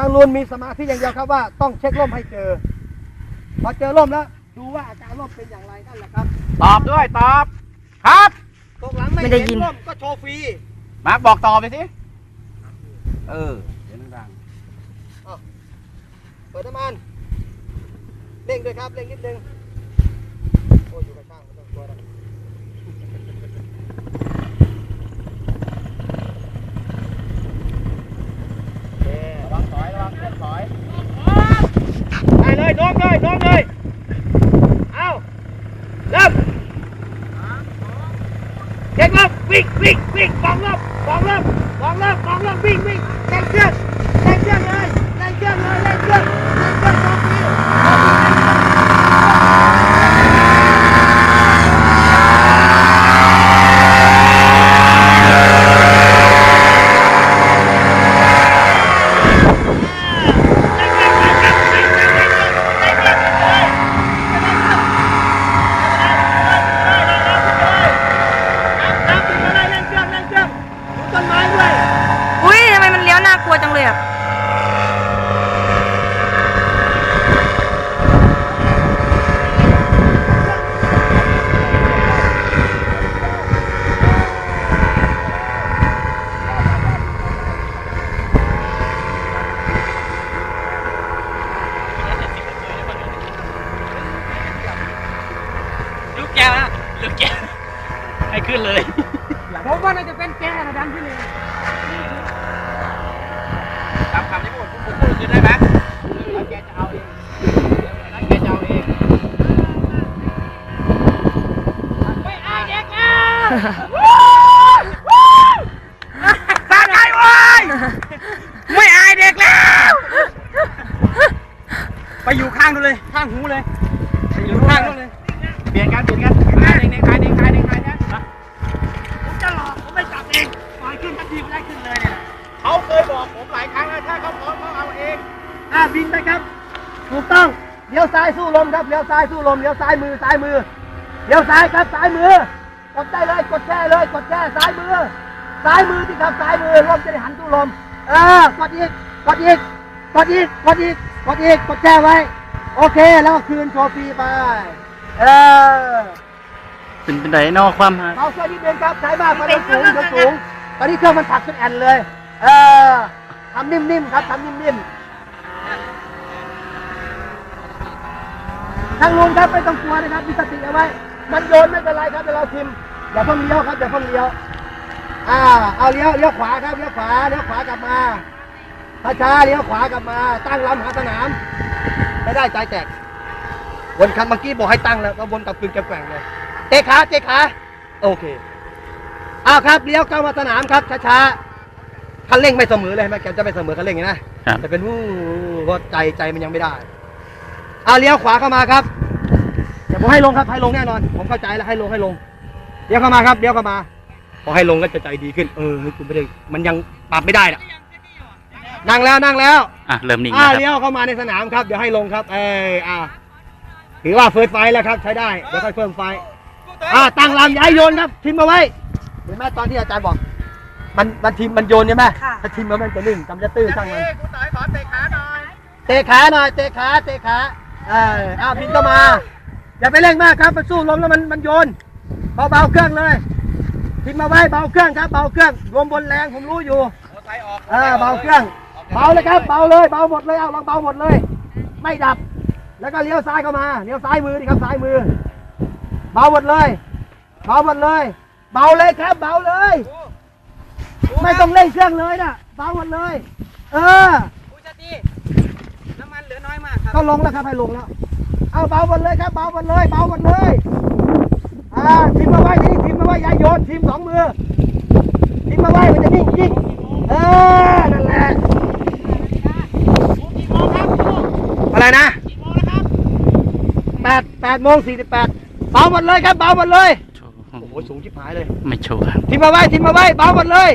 ทางลุนมีสมาธิอย่างเดียวครับว่าต้องเช็คร่มให้เจอ พอเจอร่มแล้ว ดูว่าอาการร่มเป็นอย่างไรนั่นแหละครับตอบด้วยตอบ ครับตรงหลังไม่ไม่ได้เห็นยินร่มก็โชว์ฟรีมาร์คบอกต่อไปสิเออเดี๋ยวดังเปิดน้ำมันเร่งด้วยครับเร่งนิดนึงโอ้ยอยู่กับช่างไม่ต้องกลัวหรอกโอเค ๆระวังถอยระวังเคลื่อนถอย ได้เลยโน้มเลยโน้มเลย เอาเริ่มเช็ครอบ วิ่งวิ่งวิ่งฟองรอบฟองรอบฟองรอบฟองรอบวิ่งวิ่งเร่งเครื่องเร่งเครื่องเลยเร่งเครื่องเลยเร่งเครื่องเร่งเครื่องฟองวิ่งน้ำติดมาเลยเร่งเครื่องเร่งเครื่องดูต้นไม้ด้วย อุ้ยทำไมมันเลี้ยวน่ากลัวจังเลยอะ ลูกแก้วนะลูกแก้วให้ขึ้นเลย ผมว่าน่าจะเป็นแกนะดันที่เลย คำคำที่พูดพูดพูดขึ้นได้ไหมแล้วแกจะเอาเองแล้วแกจะเอาเองไม่อายเด็กแล้วสาใจเว้ยไม่อายเด็กแล้ว ไปอยู่ ข้างนู้นเลยข้างหูเลยไปอยู่ข้างนู้นเลย เปลี่ยนกันเปลี่ยนกันเด้งเด้งคายเด้งคายเด้งคายนะผมจะหลอกผมไม่จับเองปล่อยขึ้นทันทีไม่ได้ขึ้นเลยเนี่ยเขาเคยบอกผมหลายครั้งแล้วถ้าเขาพร้อมเขาเอาเองอ่าบินไปครับ ถูกต้องเลี้ยวซ้ายสู้ลมครับเลี้ยวซ้ายสู้ลมเลี้ยวซ้ายมือซ้ายมือเลี้ยวซ้ายครับซ้ายมือกดได้เลยกดแช่เลยกดแช่ซ้ายมือซ้ายมือที่ครับซ้ายมือลมจะได้หันสู้ลมเออกดอีกกดอีกกดอีกกดอีกกดอีกกดแช่ไว้ โอเค แล้วก็คืนโชว์ฟรีไป เออ เป็นเป็นไดนอกความฮะเบาเครื่องนิดนึงครับใช้มากมันสูงมันสูง ตอนนี้เครื่องมันผลักจนแอนเลย เออทำนิ่มๆครับทำนิ่มๆทางนู้นครับไม่ต้องกลัวนะครับมีสติเอาไว้ มันโยนไม่เป็นไรครับเดี๋ยวเราทิมอย่าเพิ่งเลี้ยวครับอย่าเพิ่งเลี้ยว อ่า เอาเลี้ยวเลี้ยวขวาครับเลี้ยวขวาเลี้ยวขวากลับมา ช้าๆเลี้ยวขวากลับมาตั้งลำหาสนาม ไม่ได้ใจแตกวนคันเมื่อกี้บอกให้ตั้งแล้วก็วนกลับคืนแกแกว่งเลยเตะขาเตะขาโอเคอ้าวครับเลี้ยวเข้ามาสนามครับช้าๆคันเร่งไม่เสมอเลยเห็นไหมแกจะไม่เสมอคันเร่งอย่างนี้นะครับแต่เป็นวู้ก็ใจใจมันยังไม่ได้อ้าวเลี้ยวขวาเข้ามาครับเดี๋ยวผมให้ลงครับให้ลงแน่นอน ผมเข้าใจแล้วให้ลงให้ลงเลี้ยวเข้ามาครับเลี้ยวเข้ามาพอให้ลงก็จะใจดีขึ้น เออคุณไม่ได้มันยังปรับไม่ได้น่ะ นั่งแล้วนั่งแล้วอะเริ่มนิ่งอ่าแล้วครับเลี้ยวเข้ามาในสนามครับ เดี๋ยวให้ลงครับ เอออ่าถือว่าเฟิร์สไฟล์แล้วครับ ใช้ได้ เดี๋ยวค่อยเพิ่มไฟล์อ่าตั้งลำย้ายโยนครับทิมเอาไว้เห็นไหมตอนที่อาจารย์บอก มันมันทิมมันโยนใช่ไหมค่ะ ถ้าทิมแล้วมันจะลื่นจำจะตื้อช่างมัน คุณต่อยขอเตะขาหน่อยเตะขาหน่อยเตะขาเตะขาเอออ้าวบินเข้ามา อย่าไปเร่งมากครับมันสู้ลมแล้วมันมันโยนเบาๆเครื่องเลยทิมมาไว้เบาเครื่องครับเบาเครื่องรวมบนแรงผมรู้อยู่ หัวไทยออกเออเบาเครื่อง เบาเลยครับเบาเลยเบาหมดเลยเอาลองเบาหมดเลย ไม่ดับ แล้วก็เลี้ยวซ้ายเข้ามาเลี้ยวซ้ายมือดิครับซ้ายมือ เบาหมดเลยเบาหมดเลย เบาเลยครับ เบาเลย ไม่ต้องเร่งเครื่องเลยนะเบาหมดเลย เออคุณชาติน้ำมันเหลือน้อยมากครับก็ลงแล้วครับให้ลงแล้ว เอาเบาหมดเลยครับเบาหมดเลยเบาหมดเลยอ่าทิมมาไว้นี่ทิมมาไว้อยาโยนทิมสองมือทิมมาไว้มันจะนิ่งยิ่งเออนั่นแหละ อะไรนะแปดแปดโมงสี่สิบแปดเบาหมดเลยครับเบาหมดเลย โชว์โอ้โหสูงชิบหายเลย ไม่โชว์ครับ ทิมมาไว้ทิมมาไว้เบาหมดเลย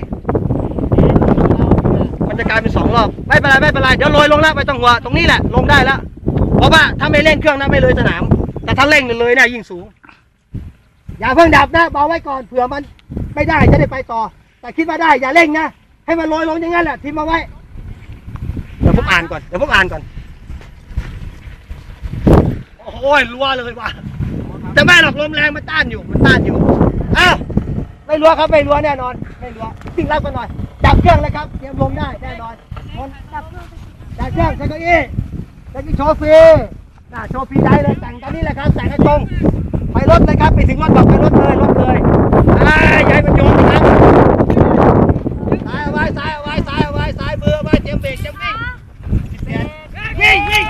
มันจะกลายเป็นสองรอบ ไม่เป็นไรไม่เป็นไร เดี๋ยวโรยลงแล้วไม่ต้องหัวงตรงนี้แหละ ลงได้แล้ว เพราะว่าถ้าไม่เร่งเครื่องนะไม่เลยสนาม แต่ถ้าเร่งเลยเนี่ยยิ่งสูง อย่าเพิ่งดับนะเบาไว้ก่อนเผื่อมันไม่ได้จะได้ไปต่อ แต่คิดว่าได้อย่าเร่งนะ ให้มันโรยลงอย่างนั้นแหละทิมมาไว้ เดี๋ยวผมอ่านก่อน เดี๋ยวผมอ่านก่อน โอ้ยรัวเลยว่ะแต่ไม่หรอกลมแรงมันต้านอยู่มันต้านอยู่อ้าวไม่รัวครับไม่รัวแน่นอนไม่รัวสิ่งรับกันหน่อยจับเครื่องเลยครับเตรียมลงได้แน่นอนคนจับเครื่องใช้เก้าอี้ใช้กี้โชว์ฟรีน่าโชว์ฟรีได้เลยแต่งตอนนี้แหละครับแต่งให้ตรงไปรถเลยครับไปถึงรถบอกไปรถเลยรถเลยอ่าอย่าให้มันโยนนะครับซ้ายเอาไว้ซ้ายเอาไว้ซ้ายเอาไว้ซ้ายมือเอาไว้เตรียมเบรกเตรียมวิ่งเปลี่ยนวิ่งวิ่ง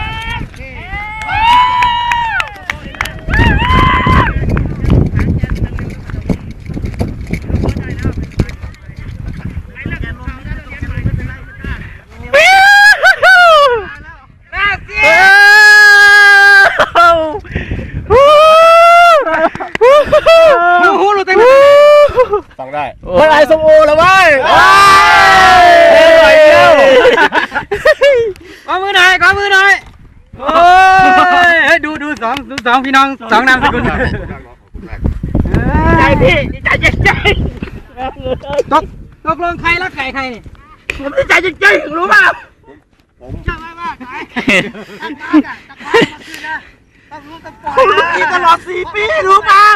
หูหลุดเต็ม ฟังได้ เมื่อไร สมโอแล้วเว้ยเอ้ยเดียวขอมือหน่อยขอมือหน่อยโอ้ยเฮ้ยดูดูสองดูสองพี่น้องสองนามสกุลใจพี่ใจใจใจตกตกลงใครรักไก่ใครนี่ผมดีใจจริงๆรู้ป่ะผมเชื่อไหมว่าใครตั้งตากอะตะไคร้มาคืนนะต้องรู้ต้องปล่อยผมรู้ตลอดสี่ปีรู้เปล่า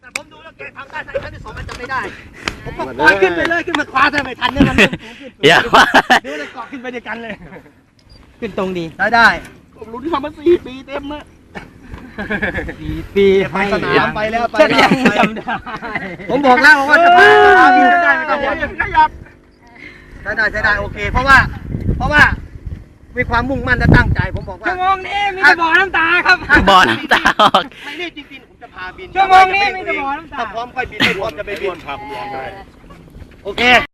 แต่ผมดูแล้วแกทำได้ใส่ครั้งที่สองมันจะไม่ได้ ผมก็ปล่อยขึ้นไปเลยขึ้นมาคว้าถ้าไม่ทันเนี่ยมันสูงขึ้นอย่าว่าดูเลยเกาะขึ้นไปด้วยกันเลย ขึ้นตรงดีได้ได้ผมรู้ที่ทำมาสี่ปีเต็มนะสี่ปีไปสนามไปแล้วไปจะแล้วยังไปจำได้ผมบอกแล้วว่าจะพาพาบินก็ได้ไม่ต้องห่วงขยับใช้ได้ใช้ได้โอเค เพราะว่า เพราะว่ามีความมุ่งมั่นและตั้งใจผมบอกว่าชั่วโมงนี้มีแต่บ่อน้ำตาครับบ่อน้ำตาออกไม่รีบจริงๆผมจะ พาบินชั่วโมงนี้มีแต่บ่อน้ำตา ถ้าพร้อมค่อยบินไม่พร้อมจะไปบินพาผมลองได้โอเค